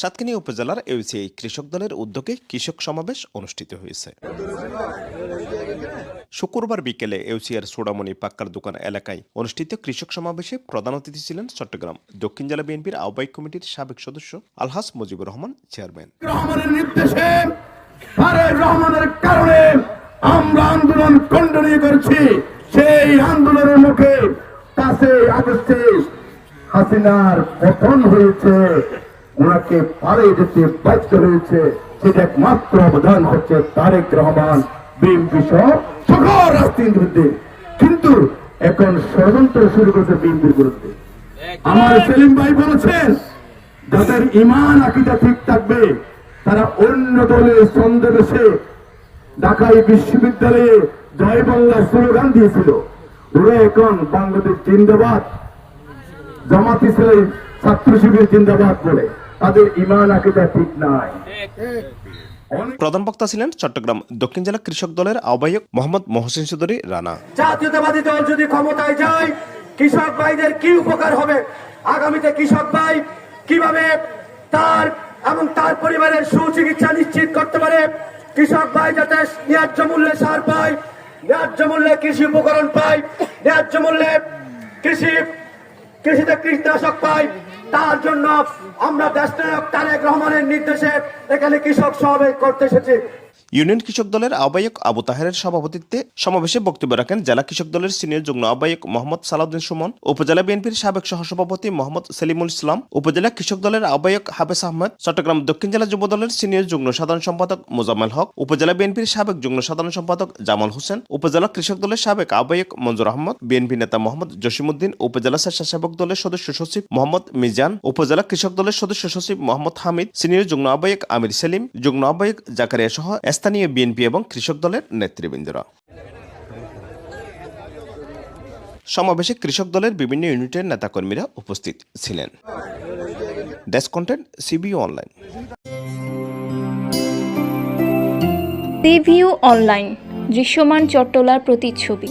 সাতকানিয়া উপজেলার ইউসিআই কৃষক দলের উদ্যোগে কৃষক সমাবেশ অনুষ্ঠিত হয়েছে। শুক্রবার বিকেলে এউসিআর সোডামণি পাক্কার দোকান এলাকায় অনুষ্ঠিত কৃষক সমাবেশে প্রধান অতিথি ছিলেন চট্টগ্রাম। দক্ষিণ জেলা বিএনপির আহ্বায়ক কমিটির সাবেক সদস্য আলহাস মুজিবুর রহমান, চেয়ারম্যান। রহমানের নির্দেশে রহমানের কারণে আমরা আন্দোলন করছি। সেই আন্দোলনের মুখে হাসিনার পতন হয়েছে। ওনাকে পালিয়ে যেতে বাধ্য হয়েছে। সেটা একমাত্র অবদান হচ্ছে তারেক রহমান কিন্তু এখন ষড়যন্ত্র শুরু করেছে বিএনপির বিরুদ্ধে। আমার সেলিম ভাই বলেছেন, যাদের ইমান আকিদা ঠিক থাকবে, তারা অন্য দলের ছন্দবেশে ঢাকাই বিশ্ববিদ্যালয়ে জয় বাংলা স্লোগান দিয়েছিল। এখন বাংলাদেশ জিন্দাবাদ। জামাত ইসলাম ছাত্র শিবির জিন্দাবাদ বলে। তাদের ইমান আকিদা ঠিক নাই। প্রধান বক্তা ছিলেন চট্টগ্রাম দক্ষিণ জেলা কৃষক দলের আহ্বায়ক মোহাম্মদ মহসিন চৌধুরী রানা। জাতীয়তাবাদী দল যদি ক্ষমতায় যায় কৃষক ভাইদের কি উপকার হবে? আগামীতে কৃষক ভাই কীভাবে তার এবং তার পরিবারের সুচিকিৎসা নিশ্চিত করতে পারে? কৃষক ভাই যাতে ন্যায্য মূল্যে সার পায় ন্যায্য মূল্যে কৃষি উপকরণ পাই, ন্যায্য মূল্যে কৃষি, কৃষিতে কীটনাশক পাই, তার জন্য আমরা দেশনায়ক তারেক রহমানের নির্দেশে এখানে কৃষক সমাবেশ করতে এসেছি। ইউনিয়ন কৃষক দলের আহ্বায়ক আবু তাহেরের সভাপতিত্বে সমাবেশে বক্তব্য রাখেন জেলা কৃষক দলের সিনিয়র যুগ্ম আহ্বায়ক মোহাম্মদ সালাউদ্দিন সুমন, উপজেলা বিএনপির সাবেক সহসভাপতি মোহাম্মদ সেলিমুল ইসলাম, উপজেলা কৃষক দলের আহ্বায়ক হাফেজ আহমেদ, চট্টগ্রাম দক্ষিণ জেলা যুব দলের সিনিয়র যুগ্ম সাধারণ সম্পাদক মোজাম্মেল হক, উপজেলা বিএনপির সাবেক যুগ্ম সাধারণ সম্পাদক জামাল হোসেন, উপজেলা কৃষক দলের সাবেক আহ্বায়ক মঞ্জুর আহমদ, বিএনপি নেতা মোহাম্মদ জসিমুদ্দিন উপজেলা স্বেচ্ছাসেবক দলের সদস্য সচিব মোহাম্মদ মিজান, উপজেলা কৃষক দলের সদস্য সচিব মোহাম্মদ হামিদ, সিনিয়র যুগ্ম আহ্বায়ক আমির সেলিম, যুগ্ম আহ্বায়ক জাকারিয়া সহ স্থানীয় বিএনপি এবং কৃষক দলের নেতৃবৃন্দরা। সমাবেশে কৃষক দলের বিভিন্ন ইউনিটের নেতাকর্মীরা উপস্থিত ছিলেন। ডেস্ক কন্টেন্ট সিবিও অনলাইন। রিভিউ অনলাইন, দৃশ্যমান চট্টলার প্রতিচ্ছবি।